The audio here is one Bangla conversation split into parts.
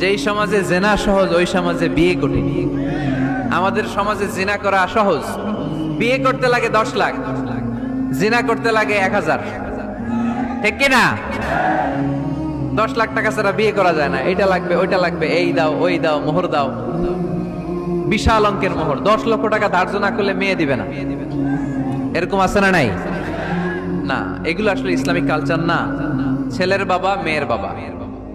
যেই সমাজে জেনা সহজ, ওই সমাজে বিয়ে কঠিন আমাদের সমাজে জিনা করা সহজ। বিয়ে করতে লাগে দশ লাখ, জিনা করতে লাগে এক হাজার। ঠিক কিনা? দশ লাখ টাকা ছাড়া বিয়ে করা যায় না। এটা লাগবে, ওইটা লাগবে, এই দাও, ওই দাও, মোহর দাও। বিশাল অঙ্কের মোহর। দশ লক্ষ টাকা ধার্য না করলে মেয়ে দিবে না। এরকম আছে না নাই? না, এগুলো আসলে ইসলামিক কালচার না। ছেলের বাবা, মেয়ের বাবা।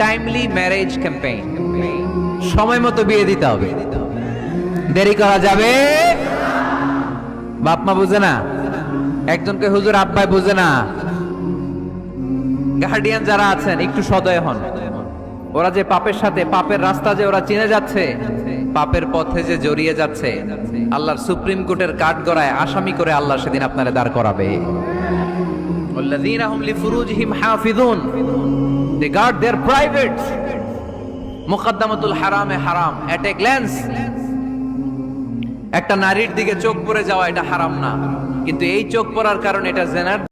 টাইমলি ম্যারেজ ক্যাম্পেইন সময় মতো বিয়ে দিতে হবে। দেরি করা যাবে? বাপ মা বুঝে না? একজনকে হুজুর আব্বাই বুঝে না? গার্ডিয়ান যারা আছেন, একটু সদয় হন। ওরা যে পাপের সাথে, পাপের রাস্তা যে ওরা চিনে যাচ্ছে, পাপের পথে যে জড়িয়ে যাচ্ছে, আল্লাহর সুপ্রিম কোর্টের কাঠ গড়ায় আসামি করে আল্লাহ সেদিন আপনারা দাঁড় করাবে। والذين هم لفروجهم حافظون they guard their privates মুকদ্দামাতুল হারামে হারাম এট এ গ্ল্যান্স একটা নারীর দিকে চোখ পড়ে যাওয়া এটা হারাম না কিন্তু এই চোখ পড়ার কারণে এটা জেনার